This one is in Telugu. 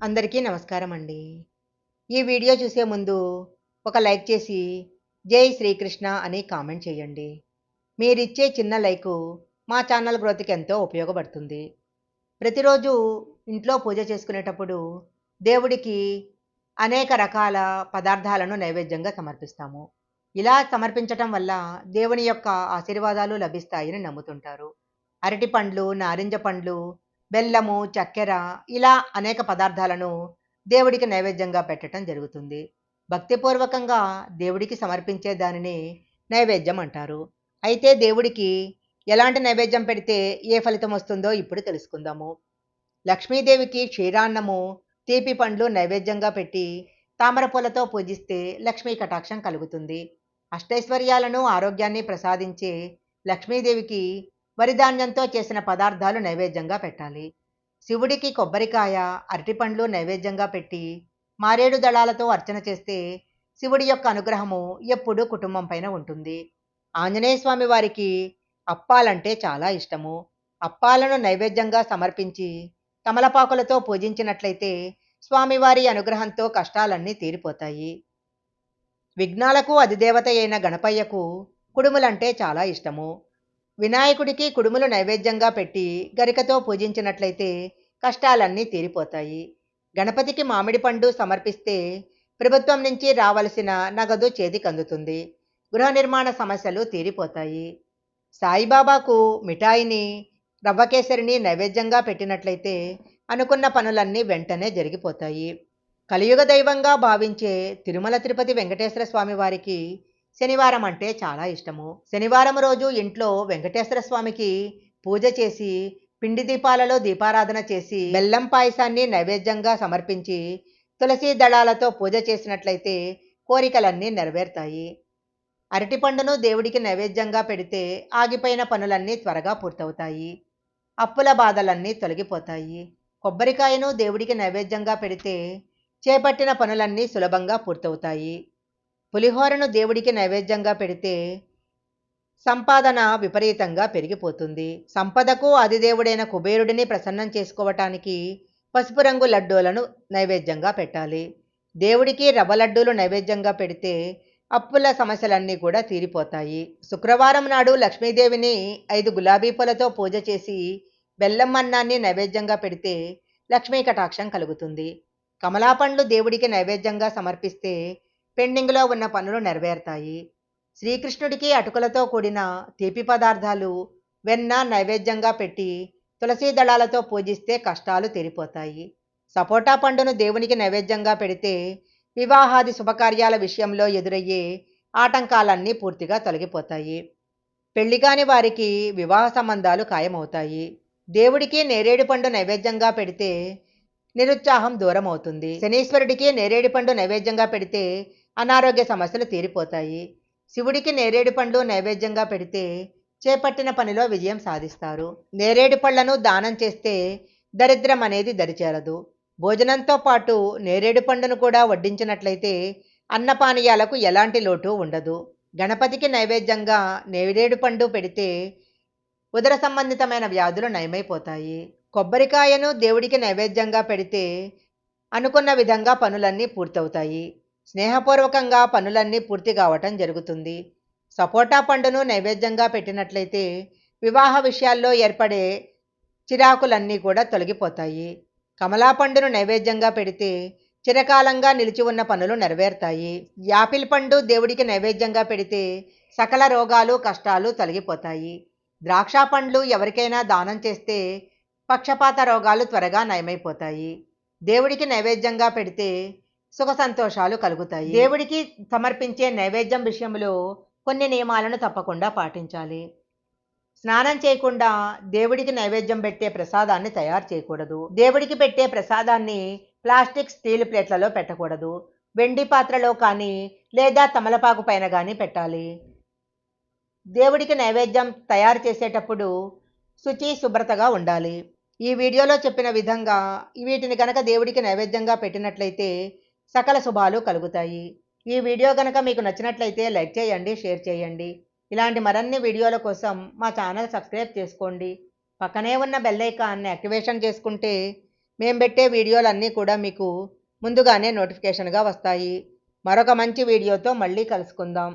అందరికీ నమస్కారం అండి ఈ వీడియో చూసే ముందు ఒక లైక్ చేసి జై శ్రీకృష్ణ అని కామెంట్ చేయండి. మీరిచ్చే చిన్న లైకు మా ఛానల్ గ్రోత్కి ఎంతో ఉపయోగపడుతుంది. ప్రతిరోజు ఇంట్లో పూజ చేసుకునేటప్పుడు దేవుడికి అనేక రకాల పదార్థాలను నైవేద్యంగా సమర్పిస్తాము. ఇలా సమర్పించటం వల్ల దేవుని యొక్క ఆశీర్వాదాలు లభిస్తాయని నమ్ముతుంటారు. అరటి పండ్లు నారింజ పండ్లు బెల్లము చక్కెర ఇలా అనేక పదార్థాలను దేవుడికి నైవేద్యంగా పెట్టడం జరుగుతుంది. భక్తిపూర్వకంగా దేవుడికి సమర్పించే దానిని నైవేద్యం అంటారు. అయితే దేవుడికి ఎలాంటి నైవేద్యం పెడితే ఏ ఫలితం వస్తుందో ఇప్పుడు తెలుసుకుందాము. లక్ష్మీదేవికి క్షీరాన్నము తీపి పండ్లు నైవేద్యంగా పెట్టి తామర పూలతో పూజిస్తే లక్ష్మీ కటాక్షం కలుగుతుంది. అష్టైశ్వర్యాలను ఆరోగ్యాన్ని ప్రసాదించే లక్ష్మీదేవికి వరిధాన్యంతో చేసిన పదార్థాలు నైవేద్యంగా పెట్టాలి. శివుడికి కొబ్బరికాయ అరటిపండ్లు నైవేద్యంగా పెట్టి మారేడు దళాలతో అర్చన చేస్తే శివుడి యొక్క అనుగ్రహము ఎప్పుడూ కుటుంబం పైన ఉంటుంది. ఆంజనేయ స్వామి వారికి అప్పాలంటే చాలా ఇష్టము. అప్పాలను నైవేద్యంగా సమర్పించి తమలపాకులతో పూజించినట్లయితే స్వామివారి అనుగ్రహంతో కష్టాలన్నీ తీరిపోతాయి. విఘ్నాలకు అధిదేవత అయిన గణపయ్యకు కుడుములంటే చాలా ఇష్టము. వినాయకుడికి కుడుములు నైవేద్యంగా పెట్టి గరికతో పూజించినట్లయితే కష్టాలన్నీ తీరిపోతాయి. గణపతికి మామిడి పండు సమర్పిస్తే ప్రభుత్వం నుంచి రావలసిన నగదు చేతికందుతుంది. గృహ నిర్మాణ సమస్యలు తీరిపోతాయి. సాయిబాబాకు మిఠాయిని రవ్వకేసరిని నైవేద్యంగా పెట్టినట్లయితే అనుకున్న పనులన్నీ వెంటనే జరిగిపోతాయి. కలియుగ దైవంగా భావించే తిరుమల తిరుపతి వెంకటేశ్వర స్వామి వారికి శనివారం అంటే చాలా ఇష్టము. శనివారం రోజు ఇంట్లో వెంకటేశ్వర స్వామికి పూజ చేసి పిండి దీపాలలో దీపారాధన చేసి బెల్లం పాయసాన్ని నైవేద్యంగా సమర్పించి తులసి దళాలతో పూజ చేసినట్లయితే కోరికలన్నీ నెరవేరుతాయి. అరటిపండును దేవుడికి నైవేద్యంగా పెడితే ఆగిపోయిన పనులన్నీ త్వరగా పూర్తవుతాయి. అప్పుల బాధలన్నీ తొలగిపోతాయి. కొబ్బరికాయను దేవుడికి నైవేద్యంగా పెడితే చేపట్టిన పనులన్నీ సులభంగా పూర్తవుతాయి. పులిహోరను దేవుడికి నైవేద్యంగా పెడితే సంపాదన విపరీతంగా పెరిగిపోతుంది. సంపదకు అధిదేవుడైన కుబేరుడిని ప్రసన్నం చేసుకోవటానికి పసుపు రంగు లడ్డూలను నైవేద్యంగా పెట్టాలి. దేవుడికి రవ్వ లడ్డూలు నైవేద్యంగా పెడితే అప్పుల సమస్యలన్నీ కూడా తీరిపోతాయి. శుక్రవారం నాడు లక్ష్మీదేవిని ఐదు గులాబీ పూలతో పూజ చేసి బెల్లం అన్నాన్ని నైవేద్యంగా పెడితే లక్ష్మీ కటాక్షం కలుగుతుంది. కమలాపండ్లు దేవుడికి నైవేద్యంగా సమర్పిస్తే పెండింగ్లో ఉన్న పనులు నెరవేరుతాయి. శ్రీకృష్ణుడికి అటుకులతో కూడిన తీపి పదార్థాలు వెన్న నైవేద్యంగా పెట్టి తులసీ దళాలతో పూజిస్తే కష్టాలు తెరిపోతాయి. సపోటా పండును దేవునికి నైవేద్యంగా పెడితే వివాహాది శుభకార్యాల విషయంలో ఎదురయ్యే ఆటంకాలన్నీ పూర్తిగా తొలగిపోతాయి. పెళ్ళికాని వారికి వివాహ సంబంధాలు ఖాయమవుతాయి. దేవుడికి నేరేడు పండు నైవేద్యంగా పెడితే నిరుత్సాహం దూరం అవుతుంది శనీశ్వరుడికి నేరేడు పండు నైవేద్యంగా పెడితే అనారోగ్య సమస్యలు తీరిపోతాయి. శివుడికి నేరేడు పండ్లు నైవేద్యంగా పెడితే చేపట్టిన పనిలో విజయం సాధిస్తారు. నేరేడు పళ్ళను దానం చేస్తే దరిద్రం అనేది దరిచేరదు. భోజనంతో పాటు నేరేడు పండును కూడా వడ్డించినట్లయితే అన్నపానీయాలకు ఎలాంటి లోటు ఉండదు. గణపతికి నైవేద్యంగా నేరేడు పండు పెడితే ఉదర సంబంధితమైన వ్యాధులు నయమైపోతాయి. కొబ్బరికాయను దేవుడికి నైవేద్యంగా పెడితే అనుకున్న విధంగా పనులన్నీ పూర్తవుతాయి. స్నేహపూర్వకంగా పనులన్నీ పూర్తి కావటం జరుగుతుంది. సపోటా పండును నైవేద్యంగా పెట్టినట్లయితే వివాహ విషయాల్లో ఏర్పడే చిరాకులన్నీ కూడా తొలగిపోతాయి. కమలా పండును నైవేద్యంగా పెడితే చిరకాలంగా నిలిచి ఉన్న పనులు నెరవేరుతాయి. యాపిల్ పండు దేవుడికి నైవేద్యంగా పెడితే సకల రోగాలు కష్టాలు తొలగిపోతాయి. ద్రాక్ష పండ్లు ఎవరికైనా దానం చేస్తే పక్షపాత రోగాలు త్వరగా నయమైపోతాయి. దేవుడికి నైవేద్యంగా పెడితే సుఖ సంతోషాలు కలుగుతాయి. దేవుడికి సమర్పించే నైవేద్యం విషయంలో కొన్ని నియమాలను తప్పకుండా పాటించాలి. స్నానం చేయకుండా దేవుడికి నైవేద్యం పెట్టే ప్రసాదాన్ని తయారు చేయకూడదు. దేవుడికి పెట్టే ప్రసాదాన్ని ప్లాస్టిక్ స్టీల్ ప్లేట్లలో పెట్టకూడదు. వెండి పాత్రలో కానీ లేదా తమలపాకు పైన కానీ పెట్టాలి. దేవుడికి నైవేద్యం తయారు చేసేటప్పుడు శుచి శుభ్రతగా ఉండాలి. ఈ వీడియోలో చెప్పిన విధంగా వీటిని కనుక దేవుడికి నైవేద్యంగా పెట్టినట్లయితే సకల శుభాలు కలుగుతాయి. ఈ వీడియో కనుక మీకు నచ్చినట్లయితే లైక్ చేయండి షేర్ చేయండి. ఇలాంటి మరిన్ని వీడియోల కోసం మా ఛానల్ సబ్స్క్రైబ్ చేసుకోండి. పక్కనే ఉన్న బెల్ ఐకాన్ని యాక్టివేషన్ చేసుకుంటే మేము పెట్టే వీడియోలన్నీ కూడా మీకు ముందుగానే నోటిఫికేషన్గా వస్తాయి. మరొక మంచి వీడియోతో మళ్ళీ కలుసుకుందాం.